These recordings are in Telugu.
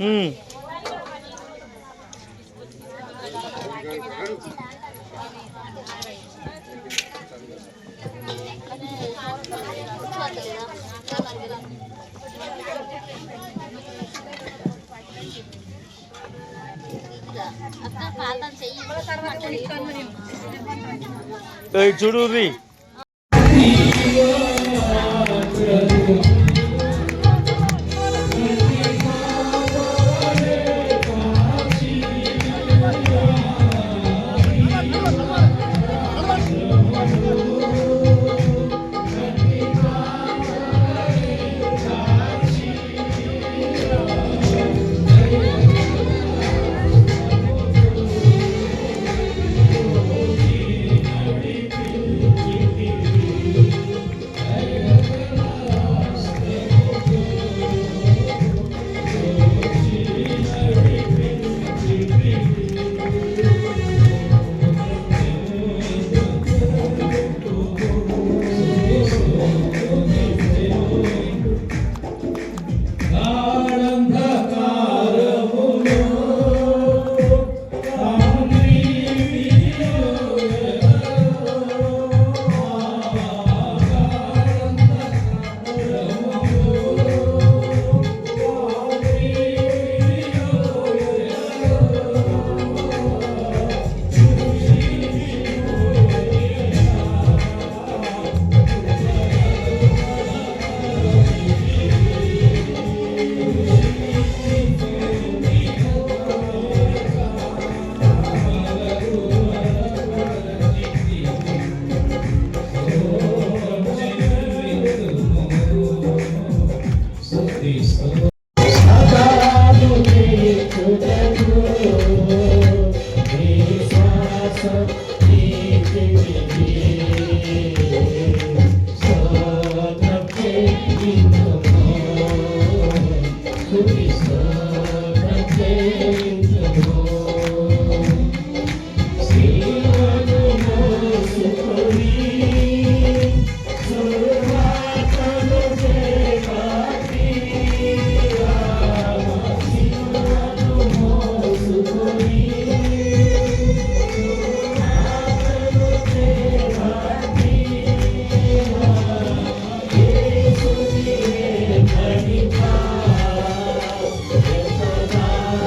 ఉమ్. ఏయ్, તો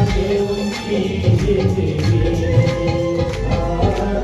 దేవునికి స్తోత్రం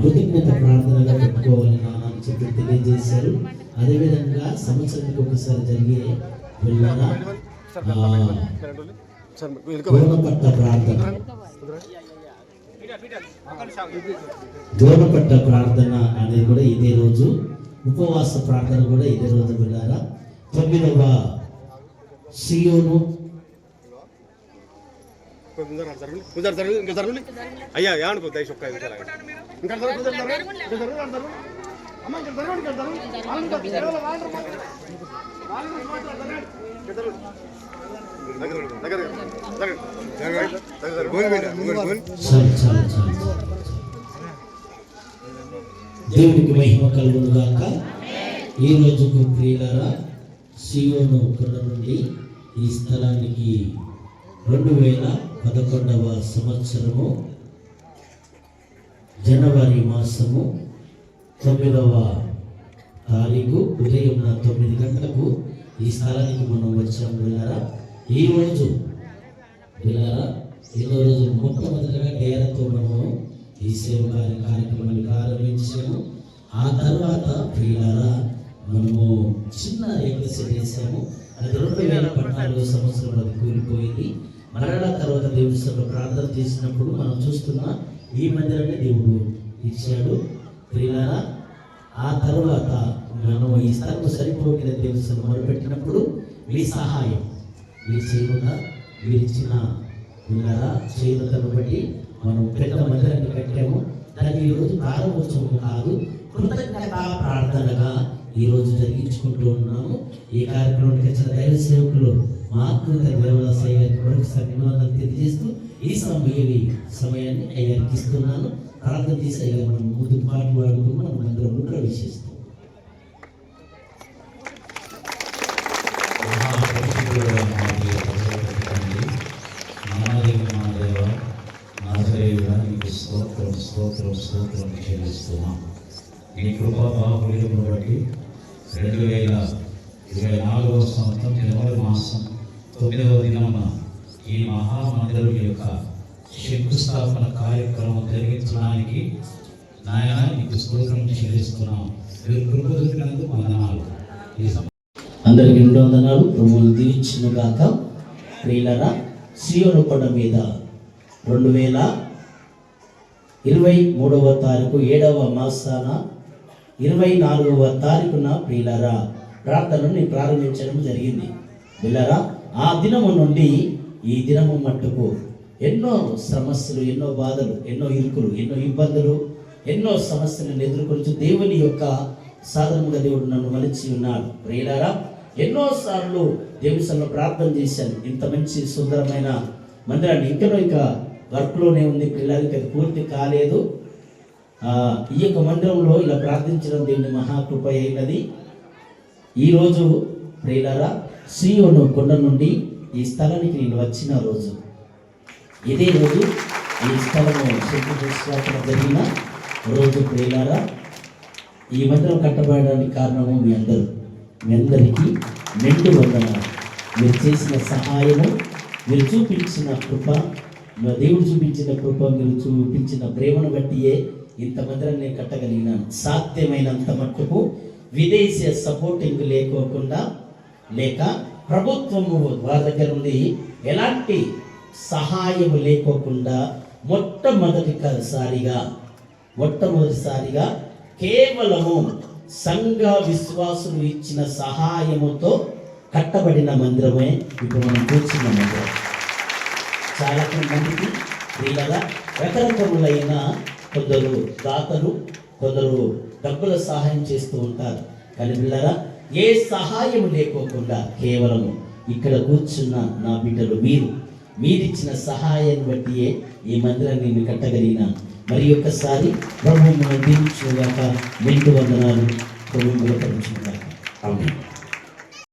కృతజ్ఞత ప్రార్థనగా పెట్టుకోవాలని నాన్నని చెప్పి తెలియజేశారు. అదేవిధంగా సంవత్సరానికి ఒకసారి జరిగే వెళ్ళారా దూరపట్ట ప్రార్థన. దూరపట్ట ప్రార్థన అనేది కూడా ఇదే రోజు. ఉపవాస ప్రార్థన కూడా ఇదే రోజు వెళ్ళారా తొమ్మిదవ సియోను కొంచెం ఇంకా అయ్యా ఏమనుకో దయచేసి ఒక్క ఇంకా ఇంకా అమ్మ ఇంకా ఇంకా ఇంకా మహిమ కలుగును గాక ఈ రోజుకు ప్రియులరా సియోను కొండ నుండి ఈ స్థలానికి రెండు వేల పదకొండవ సంవత్సరము జనవరి మాసము తొమ్మిదవ తారీఖు ఉదయం తొమ్మిది గంటలకు ఈ స్థలానికి మనం వచ్చాము వెళ్ళారా? ఈ రోజు వెళ్ళారా? ఏదో రోజు మొట్టమొదటిగా డేరతో మనము ఈ సేవ కార్యక్రమాన్ని ప్రారంభించాము. ఆ తర్వాత ప్రియులారా మనము చిన్న ఏకదశ చేశాము. అది రెండు వేల పద్నాలుగు సంవత్సరంలో అది కూలిపోయింది. మరలా తర్వాత దేవుడి సభలో ప్రార్థన చేసినప్పుడు మనం చూస్తున్న ఈ మందిరాన్ని దేవుడు ఇచ్చాడు. ప్రియులారా ఆ తర్వాత మనం ఈ స్థలం సరిపోకిన దేవుడి సభ మొదలుపెట్టినప్పుడు మీ సహాయం మీ చేయుట మీరు ఇచ్చిన విన్నారా చేయతను బట్టి మనం పెద్ద మందిరాన్ని కట్టాము. దాన్ని ఈరోజు ప్రారంభోత్సవం కాదు కృతజ్ఞత ప్రార్థనగా ఈ రోజు జరిగించుకుంటూ ఉన్నాము. ఈ కార్యక్రమానికి వచ్చిన దైవ సేవకులు మా ఆత్మీయత దేవదాసయ్య గారికి మరొకసారి తెలియజేస్తూ ఈ సమయాన్ని సమయాన్ని అయ్యారికి ఇస్తున్నాను ప్రార్థన చేసి అయ్యారు మనం ముందు పాటలు పాడుతూ మనం మందిరంలో ప్రవేశిస్తాం. స్తోత్రం స్తోత్రం స్తోత్రం చెల్లిస్తున్నాం. నీ కృపా బాహుళ్యమును బట్టి రెండు వేల ఇరవై నాలుగవ సంవత్సరం జనవరి మాసం తొమ్మిదవ దినమున ఈ మహామందిరం యొక్క శంకుస్థాపన కార్యక్రమం జరిగించడానికి నాయన నీకు స్తోత్రం చెల్లిస్తున్నాం. మీరు కృప దొరికినందుకు వందనాలు. అందరికీ రెండు వందనాలు. ప్రభువులు దీవించిన గాక. ప్రియులరా సియోను కొండ మీద రెండు వేల ఇరవై మూడవ తారీఖు ఏడవ మాసాన ఇరవై నాలుగవ తారీఖున ప్రియులరా ప్రార్థనని ప్రారంభించడం జరిగింది. పిల్లరా ఆ దినము నుండి ఈ దినము మట్టుకు ఎన్నో సమస్యలు ఎన్నో బాధలు ఎన్నో ఇరుకులు ఎన్నో ఇబ్బందులు ఎన్నో సమస్యలను ఎదుర్కొంటూ దేవుని యొక్క సాధనముగా దేవుడు నన్ను మలిచి ఉన్నాడు. ప్రియులారా ఎన్నో సార్లు దేవుని ప్రార్థన చేశాను. ఇంత మంచి సుందరమైన మందిరాన్ని ఇంకనో ఇంకా వర్క్లోనే ఉంది. పిల్లలకి అది పూర్తి కాలేదు. ఈ యొక్క మందిరంలో ఇలా ప్రార్థించడం దేవుని మహాకృప అయినది. ఈరోజు ప్రియులారా శ్రీయోను కొండ నుండి ఈ స్థలానికి నేను వచ్చిన రోజు. ఇదే రోజు ఈ స్థలము శంకుస్థాపన జరిగిన రోజు ప్రియులారా. ఈ మందిరం కట్టబడడానికి కారణము మీ అందరూ మీ అందరికీ మెండు వందనాలు. మీరు చేసిన సహాయము మీరు చూపించిన కృప దేవుడు చూపించిన కృప మీరు చూపించిన ప్రేమను బట్టియే ఇంత మందిరం నేను కట్టగలిగినాను. సాధ్యమైనంత మట్టుకు విదేశీ సపోర్టింగ్ లేకోకుండా లేక ప్రభుత్వము వారి దగ్గర నుండి ఎలాంటి సహాయం లేకోకుండా మొట్టమొదటిసారిగా మొట్టమొదటిసారిగా కేవలము సంఘ విశ్వాసులు ఇచ్చిన సహాయముతో కట్టబడిన మందిరమే ఇప్పుడు మనం కూర్చున్న మందిరం. చాలా మందికి వీళ్ళగా రకరకములైన కొందరు దాతలు కొందరు డబ్బుల సహాయం చేస్తూ ఉంటారు. కానీ పిల్లరా ఏ సహాయం లేకోకుండా కేవలం ఇక్కడ కూర్చున్న నా బిడ్డలు మీరు మీరిచ్చిన సహాయాన్ని బట్టియే ఈ మందిరాన్ని నేను కట్టగలిగిన. మరి ఒక్కసారి ప్రభు మనం దీవించుగాక మెండు వందనాలు. ప్రభు పరచుగాక అవును